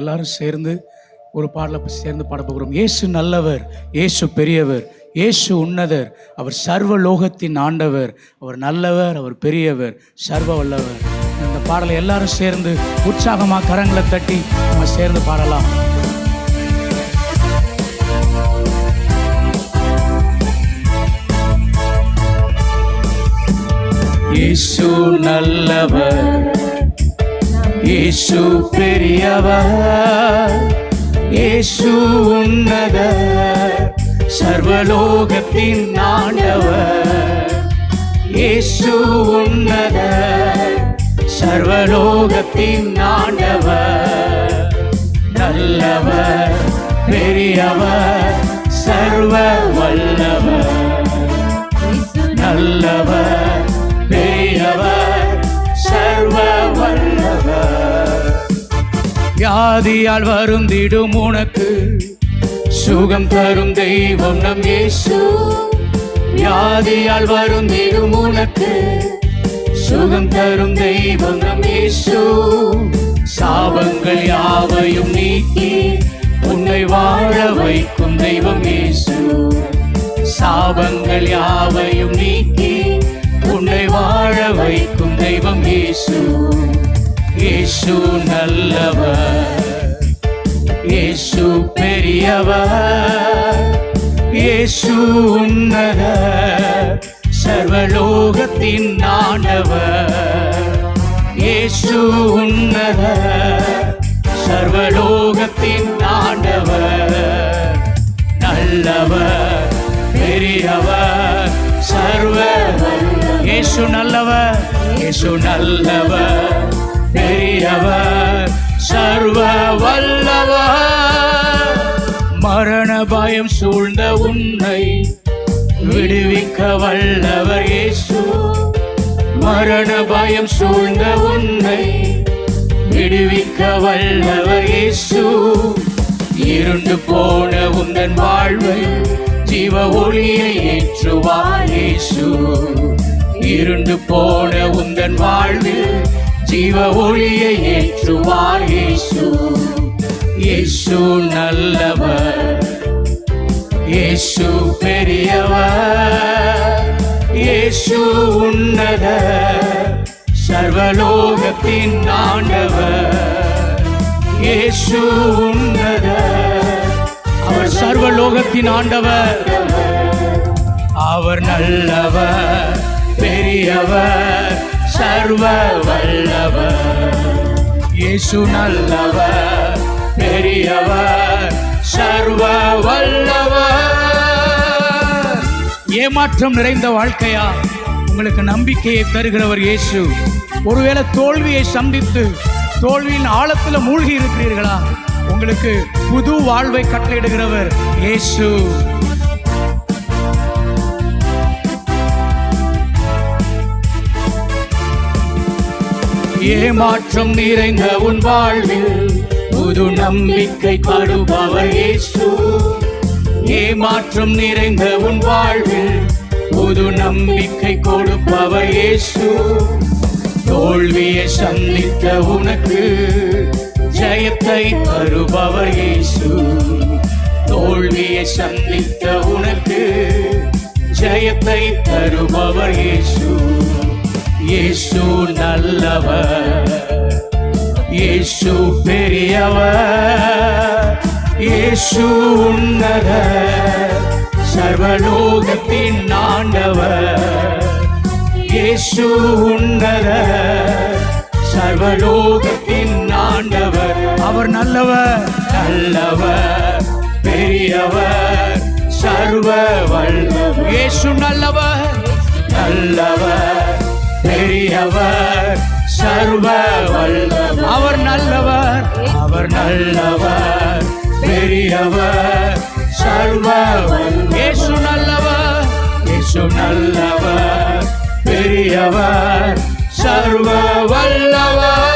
எல்லாரும் சேர்ந்து ஒரு பாடலை சேர்ந்து பாட போகிறோம். இயேசு நல்லவர் இயேசு பெரியவர் இயேசு உன்னதர் அவர் சர்வ லோகத்தின் ஆண்டவர் அவர் நல்லவர் அவர் பெரியவர் சர்வ வல்லவர் இந்த பாடலை எல்லாரும் சேர்ந்து உற்சாகமாக கரங்களை தட்டி நம்ம சேர்ந்து பாடலாம். இயேசு நல்லவர் இயேசு பெரியவர் இயேசு உன்னதர் சர்வலோகத்தின் ஆண்டவர். இயேசு உன்னதர் சர்வலோகத்தின் ஆண்டவர். நல்லவர் பெரியவர் சர்வ வல்லவர். நல்லவர் வியாதியால் வருந்திடும் உனக்கு சுகம் தரும் தெய்வம் நம் இயேசு. வியாதியால் வருந்திடும் உனக்கு சுகம் தரும் தெய்வம் நம் இயேசு. சாபங்கள் யாவையும் நீக்கி உன்னை வாழ வைக்கும் தெய்வம் இயேசு. சாபங்கள் யாவையும் நீக்கி உன்னை வாழ வைக்கும் தெய்வம் இயேசு. இயேசு நல்லவர். இயேசு பெரியவர். இயேசு உன்னத சர்வலோகத்தின் ஆண்டவர். இயேசு உன்னத சர்வலோகத்தின் ஆண்டவர். நல்லவர் பெரியவர் சர்வ இயேசு நல்லவர் இயேசு நல்லவர். பெரியவர் சர்வ வல்லவர். மரண பயம் சூழ்ந்த உன்னை விடுவிக்க வல்லவர் இயேசு. மரண பயம் சூழ்ந்த உன்னை விடுவிக்க வல்லவர் இயேசு. இருண்டு போன உந்தன் வாழ்வை ஜீவ ஒளியை ஏற்றுவார் இயேசு. இருண்டு போன உந்தன் வாழ்வில் ஜீவ ஒளியை ஏற்றுவார் இயேசு. இயேசு நல்லவர். இயேசு பெரியவர். இயேசு உன்னத சர்வலோகத்தின் ஆண்டவர். இயேசு உன்னத அவர் சர்வலோகத்தின் ஆண்டவர். அவர் நல்லவர் பெரியவர். சர்வ வல்லவர் இயேசு நல்லவர் பெரியவர் சர்வ வல்லவர் ஏமாற்றம் நிறைந்த வாழ்க்கையா? உங்களுக்கு நம்பிக்கையை தருகிறவர் இயேசு. ஒருவேளை தோல்வியை சந்தித்து தோல்வியின் ஆழத்தில் மூழ்கி இருக்கிறீர்களா? உங்களுக்கு புது வாழ்வை கட்டளையிடுகிறவர் இயேசு. ஏமாற்றம் நிறைந்த உன் வாழ்வில் புது நம்பிக்கை தருபவர் இயேசு. ஏமாற்றம் நிறைந்த உன் வாழ்வில் புது நம்பிக்கை கொடுப்பவர் இயேசு. தோல்வியை சந்தித்த உனக்கு ஜெயத்தை தருபவர் இயேசு. தோல்வியை சந்தித்த உனக்கு ஜெயத்தை தருபவர் இயேசு. இயேசு நல்லவர். இயேசு பெரியவர். இயேசு உன்னத சர்வலோகத்தின் ஆண்டவர். இயேசு உன்னத சர்வலோகத்தின் ஆண்டவர். அவர் நல்லவர். நல்லவர். பெரியவர். சர்வ வல்லவர். இயேசு நல்லவர். நல்லவர். பெரியவர் சர்வ வல்லவர் அவர் நல்லவர். அவர் நல்லவர் பெரியவர் சர்வ இயேசு நல்லவர். இயேசு நல்லவர் பெரியவர் சர்வ வல்லவர்